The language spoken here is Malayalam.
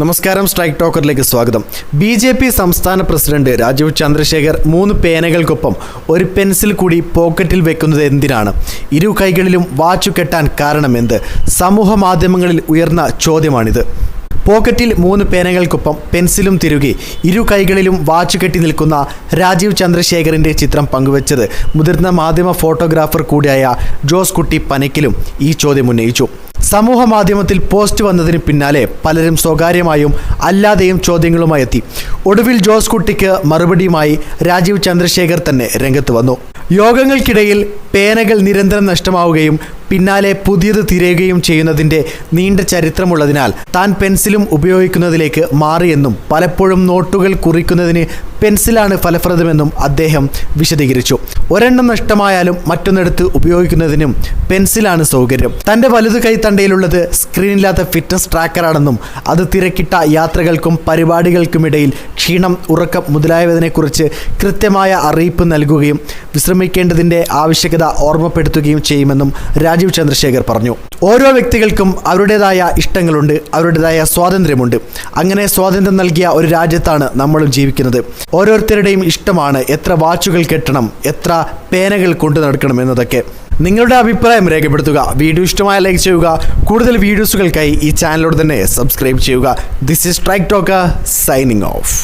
നമസ്കാരം സ്ട്രൈക്ക് ടോക്കറിലേക്ക് സ്വാഗതം. ബി ജെ പി സംസ്ഥാന പ്രസിഡന്റ് രാജീവ് ചന്ദ്രശേഖർ മൂന്ന് പേനകൾക്കൊപ്പം ഒരു പെൻസിൽ കൂടി പോക്കറ്റിൽ വെക്കുന്നത് എന്തിനാണ്? ഇരു കൈകളിലും വാച്ചു കെട്ടാൻ കാരണം കാരണമെന്ത് സമൂഹ മാധ്യമങ്ങളിൽ ഉയർന്ന ചോദ്യമാണിത്. പോക്കറ്റിൽ മൂന്ന് പേനകൾക്കൊപ്പം പെൻസിലും തിരുകി ഇരു കൈകളിലും വാച്ച് കെട്ടി നിൽക്കുന്ന രാജീവ് ചന്ദ്രശേഖറിന്റെ ചിത്രം പങ്കുവച്ചത് മുതിർന്ന മാധ്യമ ഫോട്ടോഗ്രാഫർ കൂടിയായ ജോസ് കുട്ടി പനക്കിലും ഈ ചോദ്യം ഉന്നയിച്ചു. സമൂഹ മാധ്യമത്തിൽ പോസ്റ്റ് വന്നതിന് പിന്നാലെ പലരും സ്വകാര്യമായും അല്ലാതെയും ചോദ്യങ്ങളുമായി എത്തി. ഒടുവിൽ ജോസ് കുട്ടിക്ക് മറുപടിയുമായി രാജീവ് ചന്ദ്രശേഖർ തന്നെ രംഗത്ത് വന്നു. യോഗങ്ങൾക്കിടയിൽ പേനകൾ നിരന്തരം നഷ്ടമാവുകയും പിന്നാലെ പുതിയത് തിരയുകയും ചെയ്യുന്നതിന്റെ നീണ്ട ചരിത്രമുള്ളതിനാൽ താൻ പെൻസിലും ഉപയോഗിക്കുന്നതിലേക്ക് മാറിയെന്നും പലപ്പോഴും നോട്ടുകൾ കുറിക്കുന്നതിന് പെൻസിലാണ് ഫലപ്രദമെന്നും അദ്ദേഹം വിശദീകരിച്ചു. ഒരെണ്ണം നഷ്ടമായാലും മറ്റൊന്നെടുത്ത് ഉപയോഗിക്കുന്നതിനും പെൻസിലാണ് സൗകര്യം. തന്റെ വലതു കൈത്തണ്ടയിലുള്ളത് സ്ക്രീനില്ലാത്ത ഫിറ്റ്നസ് ട്രാക്കറാണെന്നും അത് തിരക്കിട്ട യാത്രകൾക്കും പരിപാടികൾക്കുമിടയിൽ ക്ഷീണം ഉറക്കം മുതലായവതിനെക്കുറിച്ച് കൃത്യമായ അറിയിപ്പ് നൽകുകയും വിശ്രമിക്കേണ്ടതിന്റെ ആവശ്യകത ഓർമ്മപ്പെടുത്തുകയും ചെയ്യുമെന്നും രാജീവ് ചന്ദ്രശേഖർ പറഞ്ഞു. ഓരോ വ്യക്തികൾക്കും അവരുടേതായ ഇഷ്ടങ്ങളുണ്ട് അവരുടേതായ സ്വാതന്ത്ര്യമുണ്ട്. അങ്ങനെ സ്വാതന്ത്ര്യം നൽകിയ ഒരു രാജ്യത്താണ് നമ്മളും ജീവിക്കുന്നത്. ഓരോരുത്തരുടെയും ഇഷ്ടമാണ് എത്ര വാച്ചുകൾ കെട്ടണം എത്ര പേനകൾ കൊണ്ടു നടക്കണം എന്നതൊക്കെ. നിങ്ങളുടെ അഭിപ്രായം രേഖപ്പെടുത്തുക വീഡിയോ ഇഷ്ടമായ ലൈക്ക് ചെയ്യുക കൂടുതൽ വീഡിയോസുകൾക്കായി ഈ ചാനലോട് തന്നെ സബ്സ്ക്രൈബ് ചെയ്യുക. This is strike talker signing off